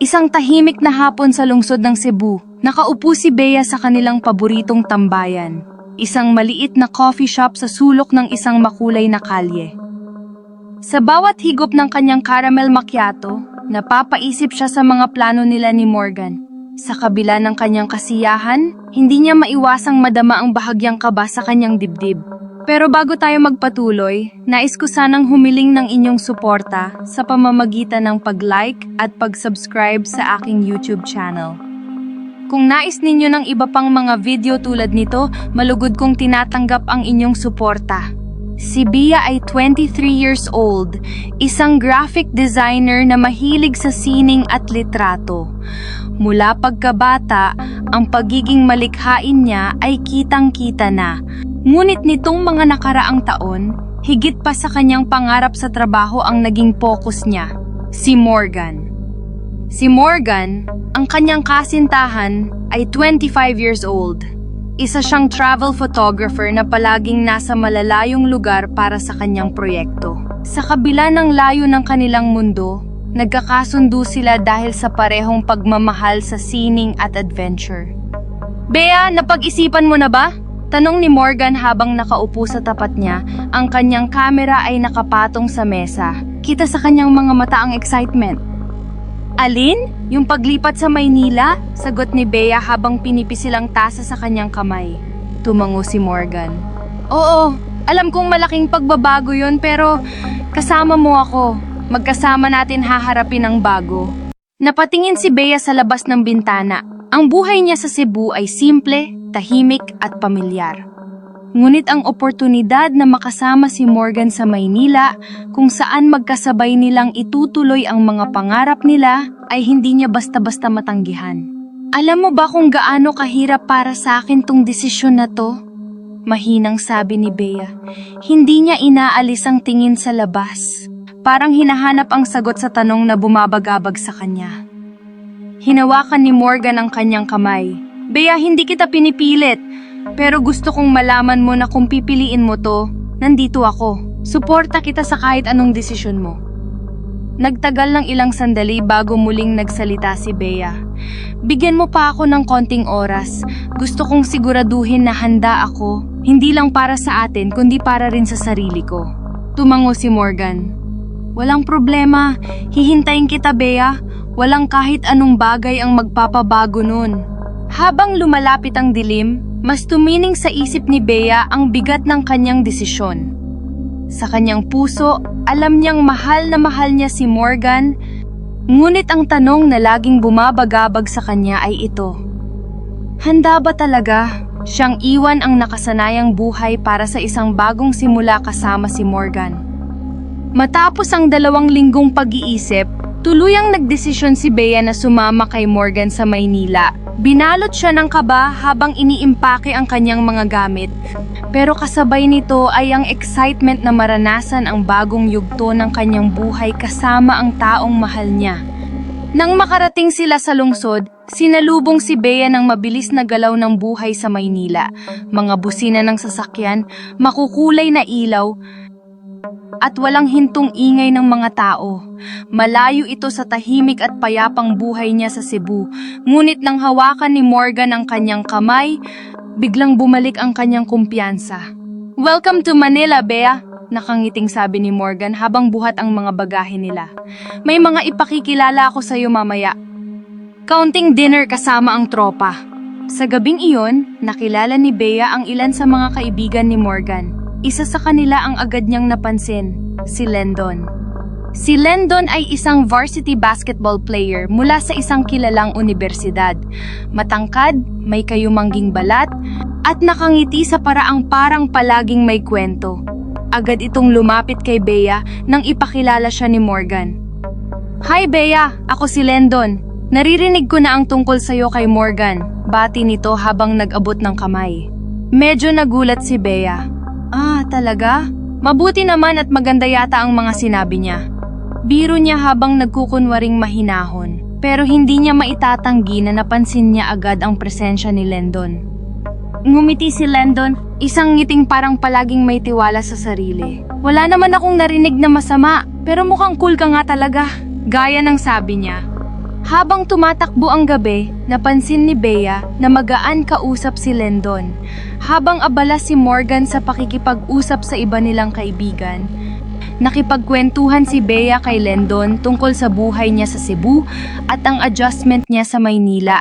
Isang tahimik na hapon sa lungsod ng Cebu, nakaupo si Bea sa kanilang paboritong tambayan. Isang maliit na coffee shop sa sulok ng isang makulay na kalye. Sa bawat higop ng kanyang caramel macchiato, napapaisip siya sa mga plano nila ni Morgan. Sa kabila ng kanyang kasiyahan, hindi niya maiwasang madama ang bahagyang kaba sa kanyang dibdib. Pero bago tayo magpatuloy, nais ko sanang humiling ng inyong suporta sa pamamagitan ng pag-like at pag-subscribe sa aking YouTube channel. Kung nais ninyo ng iba pang mga video tulad nito, malugod kong tinatanggap ang inyong suporta. Si Bia ay 23 years old, isang graphic designer na mahilig sa sining at litrato. Mula pagkabata, ang pagiging malikhain niya ay kitang-kita na. Ngunit nitong mga nakaraang taon, higit pa sa kanyang pangarap sa trabaho ang naging focus niya, si Morgan. Si Morgan, ang kanyang kasintahan, ay 25 years old. Isa siyang travel photographer na palaging nasa malalayong lugar para sa kanyang proyekto. Sa kabila ng layo ng kanilang mundo, nagkakasundo sila dahil sa parehong pagmamahal sa sining at adventure. Bea, napag-isipan mo na ba? Tanong ni Morgan habang nakaupo sa tapat niya, ang kanyang kamera ay nakapatong sa mesa. Kita sa kanyang mga mata ang excitement. Alin? Yung paglipat sa Maynila? Sagot ni Bea habang pinipisil ang tasa sa kanyang kamay. Tumango si Morgan. Oo, alam kong malaking pagbabago yon pero kasama mo ako. Magkasama natin haharapin ang bago. Napatingin si Bea sa labas ng bintana. Ang buhay niya sa Cebu ay simple, tahimik at pamilyar. Ngunit ang oportunidad na makasama si Morgan sa Maynila kung saan magkasabay nilang itutuloy ang mga pangarap nila ay hindi niya basta-basta matanggihan. Alam mo ba kung gaano kahirap para sa akin tong desisyon na to? Mahinang sabi ni Bea. Hindi niya inaalis ang tingin sa labas. Parang hinahanap ang sagot sa tanong na bumabagabag sa kanya. Hinawakan ni Morgan ang kanyang kamay. Bea, hindi kita pinipilit. Pero gusto kong malaman mo na kung pipiliin mo to, nandito ako. Suporta kita sa kahit anong desisyon mo. Nagtagal ng ilang sandali bago muling nagsalita si Bea. Bigyan mo pa ako ng konting oras. Gusto kong siguraduhin na handa ako, hindi lang para sa atin kundi para rin sa sarili ko. Tumango si Morgan. Walang problema, hihintayin kita Bea. Walang kahit anong bagay ang magpapabago nun. Habang lumalapit ang dilim, mas tumining sa isip ni Bea ang bigat ng kanyang desisyon. Sa kanyang puso, alam niyang mahal na mahal niya si Morgan, ngunit ang tanong na laging bumabagabag sa kanya ay ito. Handa ba talaga siyang iwan ang nakasanayang buhay para sa isang bagong simula kasama si Morgan? Matapos ang dalawang linggong pag-iisip, tuluyang nagdesisyon si Bea na sumama kay Morgan sa Maynila. Binalot siya ng kaba habang iniimpake ang kanyang mga gamit. Pero kasabay nito ay ang excitement na maranasan ang bagong yugto ng kanyang buhay kasama ang taong mahal niya. Nang makarating sila sa lungsod, sinalubong si Bea ng mabilis na galaw ng buhay sa Maynila. Mga busina ng sasakyan, makukulay na ilaw, at walang hintong ingay ng mga tao. Malayo ito sa tahimik at payapang buhay niya sa Cebu. Ngunit nang hawakan ni Morgan ang kanyang kamay, biglang bumalik ang kanyang kumpiyansa. Welcome to Manila, Bea! Nakangiting sabi ni Morgan habang buhat ang mga bagahe nila. May mga ipakikilala ako sa iyo mamaya. Counting dinner kasama ang tropa. Sa gabing iyon, nakilala ni Bea ang ilan sa mga kaibigan ni Morgan. Isa sa kanila ang agad niyang napansin, si Lendon. Si Lendon ay isang varsity basketball player mula sa isang kilalang universidad. Matangkad, may kayumangging balat, at nakangiti sa paraang parang palaging may kwento. Agad itong lumapit kay Bea nang ipakilala siya ni Morgan. Hi Bea, ako si Lendon. Naririnig ko na ang tungkol sa'yo kay Morgan. Bati nito habang nag-abot ng kamay. Medyo nagulat si Bea. Ah, talaga? Mabuti naman at maganda yata ang mga sinabi niya. Biro niya habang nagkukunwaring mahinahon, pero hindi niya maitatanggi na napansin niya agad ang presensya ni Lendon. Ngumiti si Lendon, isang ngiting parang palaging may tiwala sa sarili. Wala naman akong narinig na masama, pero mukhang cool ka nga talaga. Gaya ng sabi niya. Habang tumatakbo ang gabi, napansin ni Bea na magaan kausap si Lendon. Habang abala si Morgan sa pakikipag-usap sa iba nilang kaibigan, nakipagkwentuhan si Bea kay Lendon tungkol sa buhay niya sa Cebu at ang adjustment niya sa Maynila.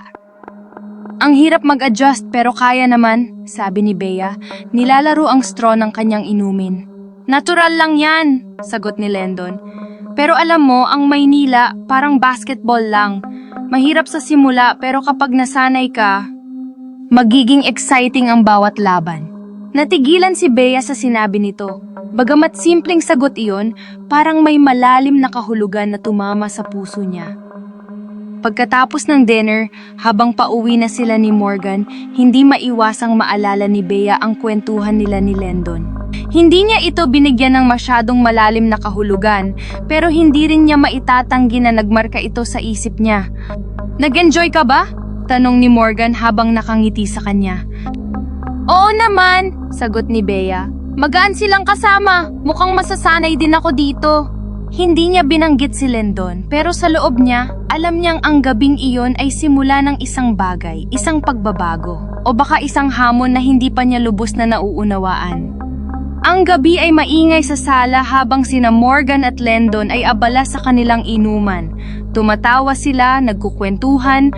Ang hirap mag-adjust pero kaya naman, sabi ni Bea, nilalaro ang straw ng kanyang inumin. Natural lang yan, sagot ni Lendon. Pero alam mo, ang Maynila parang basketball lang. Mahirap sa simula pero kapag nasanay ka, magiging exciting ang bawat laban. Natigilan si Bea sa sinabi nito. Bagamat simpleng sagot iyon, parang may malalim na kahulugan na tumama sa puso niya. Pagkatapos ng dinner, habang pauwi na sila ni Morgan, hindi maiwasang maalala ni Bea ang kwentuhan nila ni Lendon. Hindi niya ito binigyan ng masyadong malalim na kahulugan, pero hindi rin niya maitatanggi na nagmarka ito sa isip niya. Nag-enjoy ka ba? Tanong ni Morgan habang nakangiti sa kanya. Oo naman, sagot ni Bea. Magaan silang kasama, mukhang masasanay din ako dito. Hindi niya binanggit si Lendon, pero sa loob niya, alam niyang ang gabing iyon ay simula ng isang bagay, isang pagbabago, o baka isang hamon na hindi pa niya lubos na nauunawaan. Ang gabi ay maingay sa sala habang sina Morgan at Lendon ay abala sa kanilang inuman. Tumatawa sila, nagkukwentuhan,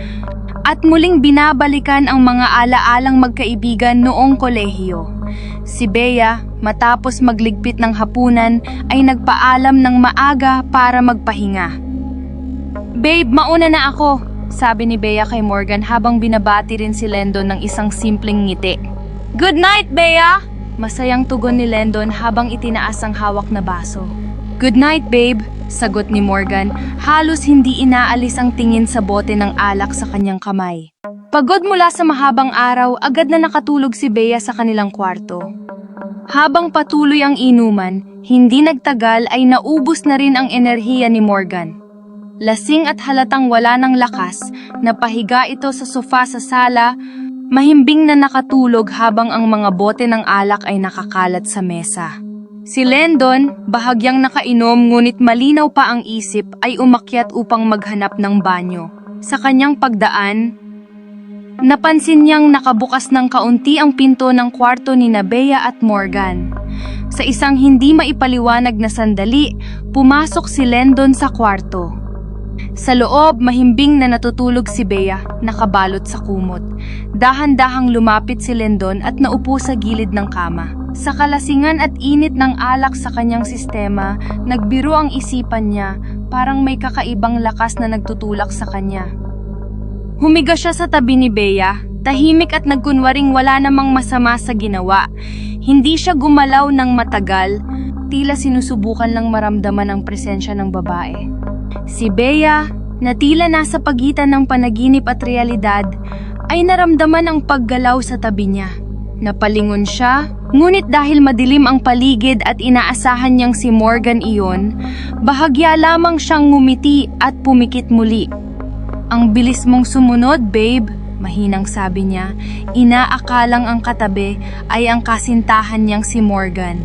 at muling binabalikan ang mga alaalang magkaibigan noong kolehiyo. Si Bea, matapos magligpit ng hapunan, ay nagpaalam ng maaga para magpahinga. Babe, mauna na ako, sabi ni Bea kay Morgan habang binabati rin si Lendon ng isang simpleng ngiti. Good night, Bea! Masayang tugon ni Lendon habang itinaas ang hawak na baso. Good night, babe, sagot ni Morgan, halos hindi inaalis ang tingin sa bote ng alak sa kanyang kamay. Pagod mula sa mahabang araw, agad na nakatulog si Bea sa kanilang kwarto. Habang patuloy ang inuman, hindi nagtagal ay naubos na rin ang enerhiya ni Morgan. Lasing at halatang wala ng lakas, napahiga ito sa sofa sa sala, mahimbing na nakatulog habang ang mga bote ng alak ay nakakalat sa mesa. Si Lendon, bahagyang nakainom ngunit malinaw pa ang isip, ay umakyat upang maghanap ng banyo. Sa kanyang pagdaan, napansin niyang nakabukas ng kaunti ang pinto ng kwarto ni Nabea at Morgan. Sa isang hindi maipaliwanag na sandali, pumasok si Lendon sa kwarto. Sa loob, mahimbing na natutulog si Bea, nakabalot sa kumot. Dahan-dahang lumapit si Lendon at naupo sa gilid ng kama. Sa kalasingan at init ng alak sa kanyang sistema, nagbiro ang isipan niya, parang may kakaibang lakas na nagtutulak sa kanya. Humiga siya sa tabi ni Bea, tahimik at nagkunwaring wala namang masama sa ginawa. Hindi siya gumalaw ng matagal, tila sinusubukan lang maramdaman ang presensya ng babae. Si Bea, na tila nasa pagitan ng panaginip at realidad, ay naramdaman ang paggalaw sa tabi niya. Napalingon siya, ngunit dahil madilim ang paligid at inaasahan niyang si Morgan iyon, bahagya lamang siyang ngumiti at pumikit muli. Ang bilis mong sumunod, babe, mahinang sabi niya. Inaakalang ang katabi ay ang kasintahan niyang si Morgan.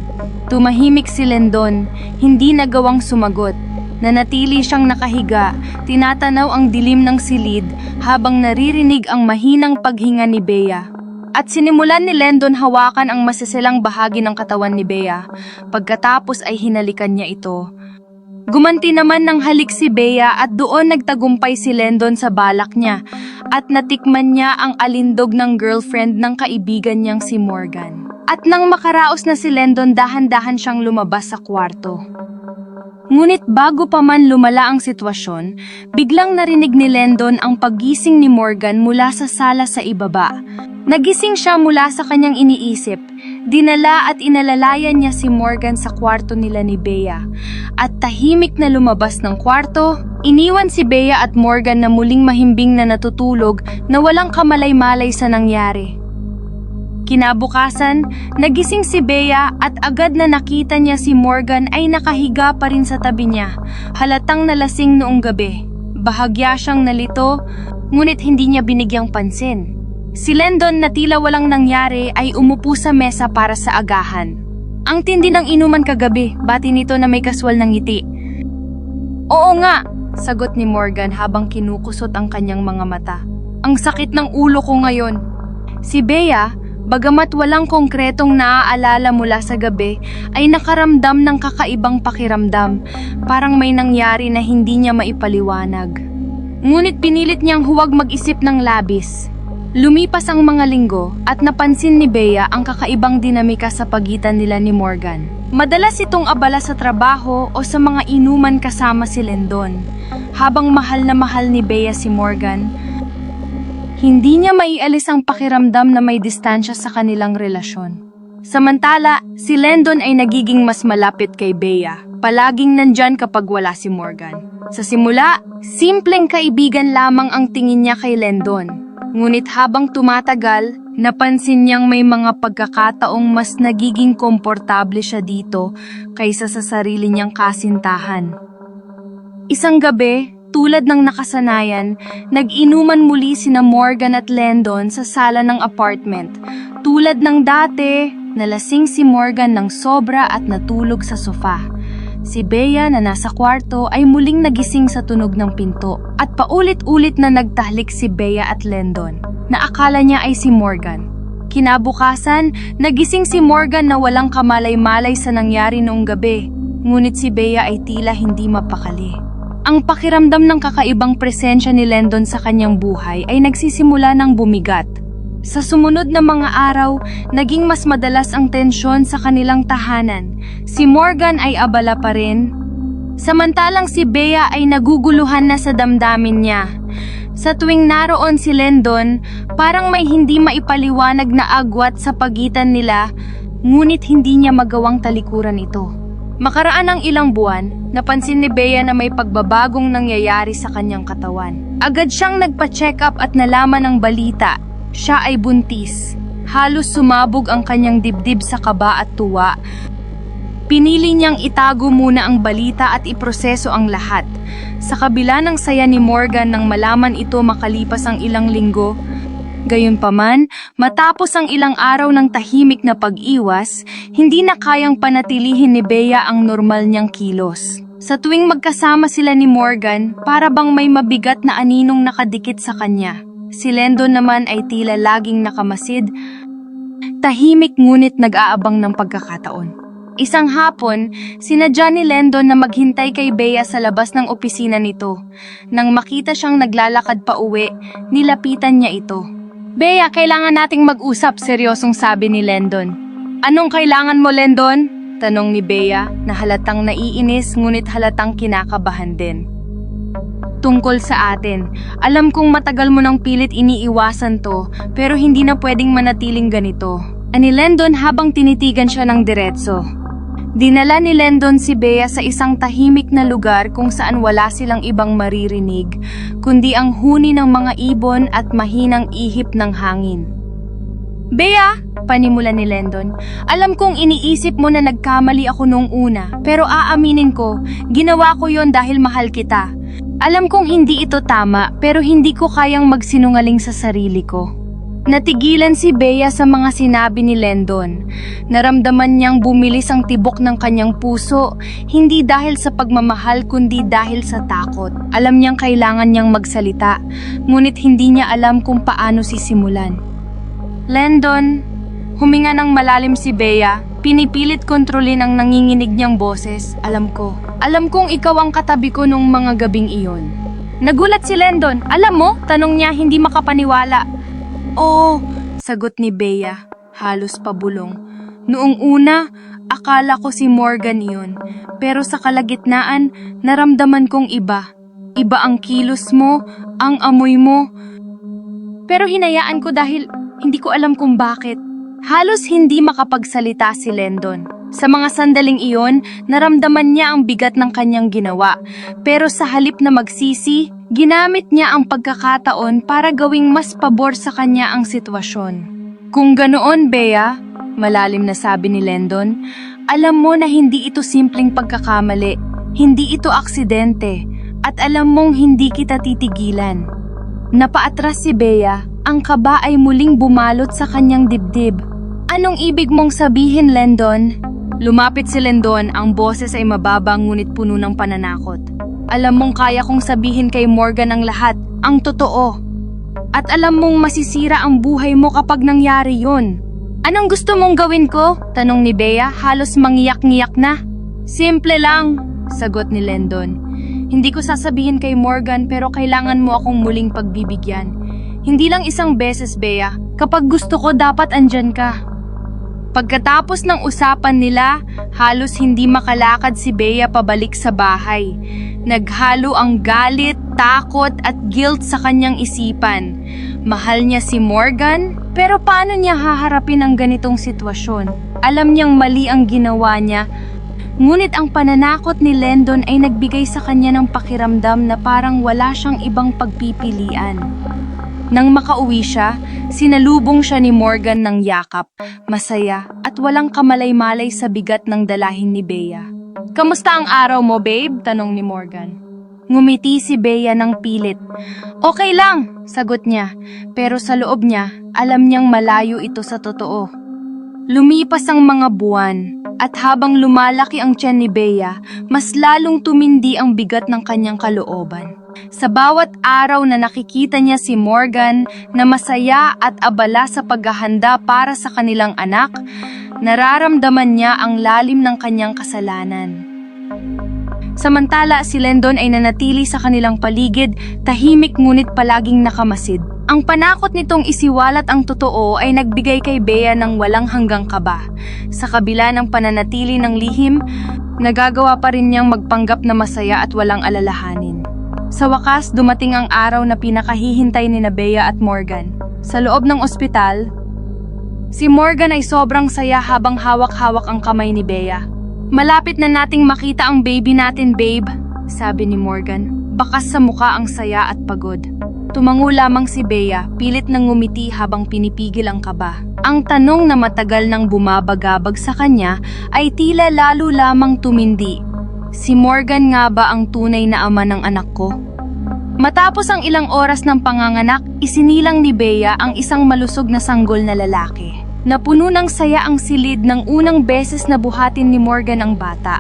Tumahimik si Lendon, hindi nagawang sumagot. Nanatili siyang nakahiga, tinatanaw ang dilim ng silid habang naririnig ang mahinang paghinga ni Bea. At sinimulan ni Lendon hawakan ang masisilang bahagi ng katawan ni Bea. Pagkatapos ay hinalikan niya ito. Gumanti naman ng halik si Bea at doon nagtagumpay si Lendon sa balak niya at natikman niya ang alindog ng girlfriend ng kaibigan niyang si Morgan. At nang makaraos na si Lendon dahan-dahan siyang lumabas sa kwarto. Ngunit bago pa man lumala ang sitwasyon, biglang narinig ni Lendon ang paggising ni Morgan mula sa sala sa ibaba. Nagising siya mula sa kanyang iniisip. Dinala at inalalayan niya si Morgan sa kwarto nila ni Bea. At tahimik na lumabas ng kwarto, iniwan si Bea at Morgan na muling mahimbing na natutulog na walang kamalay-malay sa nangyari. Kinabukasan, nagising si Bea at agad na nakita niya si Morgan ay nakahiga pa rin sa tabi niya, halatang nalasing noong gabi. Bahagya siyang nalito, ngunit hindi niya binigyang pansin. Si Lendon na tila walang nangyari ay umupo sa mesa para sa agahan. Ang tindi ng inuman kagabi, bati nito na may kaswal ng ngiti. Oo nga, sagot ni Morgan habang kinukusot ang kanyang mga mata. Ang sakit ng ulo ko ngayon. Si Bea, bagamat walang konkretong naaalala mula sa gabi, ay nakaramdam ng kakaibang pakiramdam, parang may nangyari na hindi niya maipaliwanag. Ngunit pinilit niyang huwag mag-isip ng labis. Lumipas ang mga linggo at napansin ni Bea ang kakaibang dinamika sa pagitan nila ni Morgan. Madalas itong abala sa trabaho o sa mga inuman kasama si Lendon. Habang mahal na mahal ni Bea si Morgan, hindi niya maialis ang pakiramdam na may distansya sa kanilang relasyon. Samantala, si Lendon ay nagiging mas malapit kay Bea. Palaging nandyan kapag wala si Morgan. Sa simula, simpleng kaibigan lamang ang tingin niya kay Lendon. Ngunit habang tumatagal, napansin niyang may mga pagkakataong mas nagiging komportable siya dito kaysa sa sarili niyang kasintahan. Isang gabi, tulad ng nakasanayan, nag-inuman muli sina Morgan at Lendon sa sala ng apartment. Tulad ng dati, nalasing si Morgan ng sobra at natulog sa sofa. Si Bea na nasa kwarto ay muling nagising sa tunog ng pinto at paulit-ulit na nagtahlik si Bea at Lendon na akala niya ay si Morgan. Kinabukasan, nagising si Morgan na walang kamalay-malay sa nangyari noong gabi, ngunit si Bea ay tila hindi mapakali. Ang pakiramdam ng kakaibang presensya ni Lendon sa kanyang buhay ay nagsisimula ng bumigat. Sa sumunod na mga araw, naging mas madalas ang tensyon sa kanilang tahanan. Si Morgan ay abala pa rin. Samantalang si Bea ay naguguluhan na sa damdamin niya. Sa tuwing naroon si Lendon, parang may hindi maipaliwanag na agwat sa pagitan nila, ngunit hindi niya magawang talikuran ito. Makaraan ng ilang buwan, napansin ni Bea na may pagbabagong nangyayari sa kanyang katawan. Agad siyang nagpa-check up at nalaman ng balita siya ay buntis. Halos sumabog ang kanyang dibdib sa kaba at tuwa. Pinili niyang itago muna ang balita at iproseso ang lahat. Sa kabila ng saya ni Morgan nang malaman ito makalipas ang ilang linggo, Gayunpaman, matapos ang ilang araw ng tahimik na pag-iwas, hindi na kayang panatilihin ni Bea ang normal niyang kilos. Sa tuwing magkasama sila ni Morgan, para bang may mabigat na aninong nakadikit sa kanya. Si Lendon naman ay tila laging nakamasid, tahimik ngunit nag-aabang ng pagkakataon. Isang hapon, sinadya ni Lendon na maghintay kay Bea sa labas ng opisina nito. Nang makita siyang naglalakad pa uwi, nilapitan niya ito. Bea, kailangan nating mag-usap, seryosong sabi ni Lendon. Anong kailangan mo, Lendon? Tanong ni Bea na halatang naiinis ngunit halatang kinakabahan din. Tungkol sa atin, alam kong matagal mo nang pilit iniiwasan to pero hindi na pwedeng manatiling ganito. Ani Lendon habang tinitigan siya ng diretso. Dinala ni Lendon si Bea sa isang tahimik na lugar kung saan wala silang ibang maririnig, kundi ang huni ng mga ibon at mahinang ihip ng hangin. Bea, panimula ni Lendon, alam kong iniisip mo na nagkamali ako noong una, pero aaminin ko, ginawa ko yon dahil mahal kita. Alam kong hindi ito tama, pero hindi ko kayang magsinungaling sa sarili ko. Natigilan si Bea sa mga sinabi ni Lendon. Naramdaman niyang bumilis ang tibok ng kanyang puso, hindi dahil sa pagmamahal kundi dahil sa takot. Alam niyang kailangan niyang magsalita, ngunit hindi niya alam kung paano sisimulan. Lendon, huminga ng malalim si Bea, pinipilit kontrolin ang nanginginig niyang boses, alam ko. Alam kong ikaw ang katabi ko nung mga gabing iyon. Nagulat si Lendon, alam mo, tanong niya hindi makapaniwala. Oo, sagot ni Bea, halos pabulong. Noong una, akala ko si Morgan iyon, pero sa kalagitnaan, naramdaman kong iba. Iba ang kilos mo, ang amoy mo. Pero hinayaan ko dahil hindi ko alam kung bakit. Halos hindi makapagsalita si Lendon. Sa mga sandaling iyon, naramdaman niya ang bigat ng kanyang ginawa. Pero sa halip na magsisi, ginamit niya ang pagkakataon para gawing mas pabor sa kanya ang sitwasyon. Kung ganoon, Bea, malalim na sabi ni Lendon, alam mo na hindi ito simpleng pagkakamali, hindi ito aksidente, at alam mong hindi kita titigilan. Napaatras si Bea, ang kaba ay muling bumalot sa kanyang dibdib. Anong ibig mong sabihin, Lendon? Lumapit si Lendon, ang boses ay mababa ngunit puno ng pananakot. Alam mong kaya kong sabihin kay Morgan ang lahat, ang totoo. At alam mong masisira ang buhay mo kapag nangyari yun. Anong gusto mong gawin ko? Tanong ni Bea, halos mangiyak-ngiyak na. Simple lang, sagot ni Lendon. Hindi ko sasabihin kay Morgan pero kailangan mo akong muling pagbibigyan. Hindi lang isang beses, Bea. Kapag gusto ko, dapat andyan ka. Pagkatapos ng usapan nila, halos hindi makalakad si Bea pabalik sa bahay. Naghalo ang galit, takot at guilt sa kanyang isipan. Mahal niya si Morgan, pero paano niya haharapin ang ganitong sitwasyon? Alam niyang mali ang ginawa niya, ngunit ang pananakot ni Lendon ay nagbigay sa kanya ng pakiramdam na parang wala siyang ibang pagpipilian. Nang makauwi siya, sinalubong siya ni Morgan ng yakap, masaya at walang kamalay-malay sa bigat ng dalahin ni Bea. Kamusta ang araw mo, babe? Tanong ni Morgan. Ngumiti si Bea ng pilit. Okay lang, sagot niya. Pero sa loob niya, alam niyang malayo ito sa totoo. Lumipas ang mga buwan, at habang lumalaki ang tiyan ni Bea, mas lalong tumindi ang bigat ng kanyang kalooban. Sa bawat araw na nakikita niya si Morgan na masaya at abala sa paghahanda para sa kanilang anak, nararamdaman niya ang lalim ng kanyang kasalanan. Samantala, si Lendon ay nanatili sa kanilang paligid, tahimik ngunit palaging nakamasid. Ang panakot nitong isiwalat ang totoo ay nagbigay kay Bea ng walang hanggang kaba. Sa kabila ng pananatili ng lihim, nagagawa pa rin niyang magpanggap na masaya at walang alalahanin. Sa wakas, dumating ang araw na pinakahihintay ni Bea at Morgan. Sa loob ng ospital, si Morgan ay sobrang saya habang hawak-hawak ang kamay ni Bea. Malapit na nating makita ang baby natin, babe, sabi ni Morgan. Bakas sa muka ang saya at pagod. Tumango lamang si Bea, pilit nang ngumiti habang pinipigil ang kaba. Ang tanong na matagal nang bumabagabag sa kanya ay tila lalo lamang tumindi. Si Morgan nga ba ang tunay na ama ng anak ko? Matapos ang ilang oras ng panganganak, isinilang ni Bea ang isang malusog na sanggol na lalaki. Napuno ng saya ang silid ng unang beses na buhatin ni Morgan ang bata.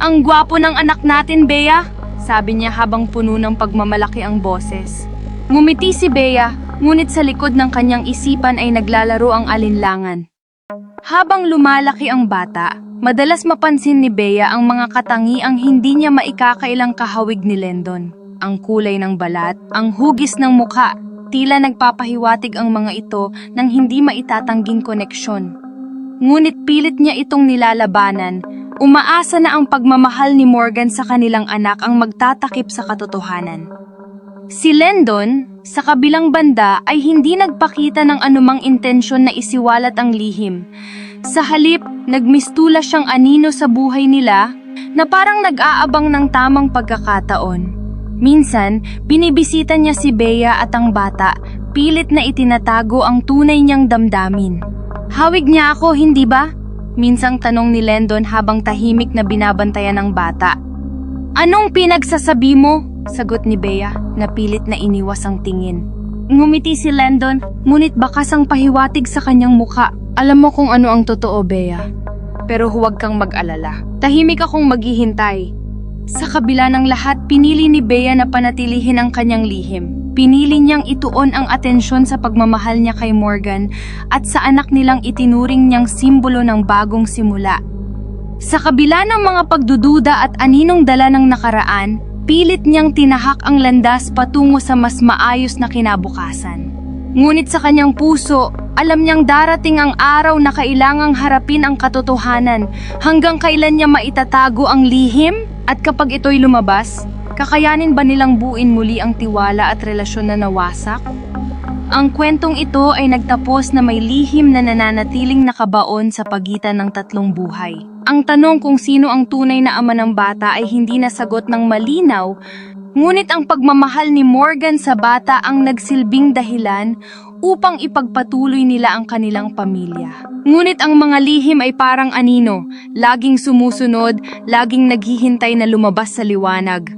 Ang gwapo ng anak natin, Bea, sabi niya habang puno ng pagmamalaki ang boses. Ngumiti si Bea, ngunit sa likod ng kanyang isipan ay naglalaro ang alinlangan. Habang lumalaki ang bata, madalas mapansin ni Bea ang mga katangiang hindi niya maikakailang kahawig ni Lendon. Ang kulay ng balat, ang hugis ng mukha, tila nagpapahiwatig ang mga ito ng hindi maitatangging koneksyon. Ngunit pilit niya itong nilalabanan, umaasa na ang pagmamahal ni Morgan sa kanilang anak ang magtatakip sa katotohanan. Si Lendon, sa kabilang banda ay hindi nagpakita ng anumang intensyon na isiwalat ang lihim. Sa halip, nagmistula siyang anino sa buhay nila na parang nag-aabang ng tamang pagkakataon. Minsan, binibisita niya si Bea at ang bata, pilit na itinatago ang tunay niyang damdamin. Hawig niya ako, hindi ba? Minsang tanong ni Lendon habang tahimik na binabantayan ng bata. Anong pinagsasabi mo? Sagot ni Bea, na pilit na iniwas ang tingin. Ngumiti si Lendon, ngunit bakas ang pahiwatig sa kanyang muka. Alam mo kung ano ang totoo, Bea. Pero huwag kang mag-alala. Tahimik akong maghihintay. Sa kabila ng lahat, pinili ni Bea na panatilihin ang kanyang lihim. Pinili niyang ituon ang atensyon sa pagmamahal niya kay Morgan at sa anak nilang itinuring niyang simbolo ng bagong simula. Sa kabila ng mga pagdududa at aninong dala ng nakaraan, pilit niyang tinahak ang landas patungo sa mas maayos na kinabukasan. Ngunit sa kanyang puso, alam niyang darating ang araw na kailangang harapin ang katotohanan hanggang kailan niya maitatago ang lihim at kapag ito'y lumabas, kakayanin ba nilang buin muli ang tiwala at relasyon na nawasak? Ang kwentong ito ay nagtapos na may lihim na nananatiling nakabaon sa pagitan ng tatlong buhay. Ang tanong kung sino ang tunay na ama ng bata ay hindi nasagot ng malinaw, ngunit ang pagmamahal ni Morgan sa bata ang nagsilbing dahilan upang ipagpatuloy nila ang kanilang pamilya. Ngunit ang mga lihim ay parang anino, laging sumusunod, laging naghihintay na lumabas sa liwanag.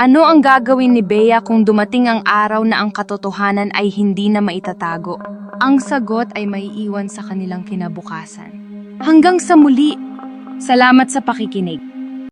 Ano ang gagawin ni Bea kung dumating ang araw na ang katotohanan ay hindi na maitatago? Ang sagot ay maiiwan sa kanilang kinabukasan. Hanggang sa muli, salamat sa pakikinig.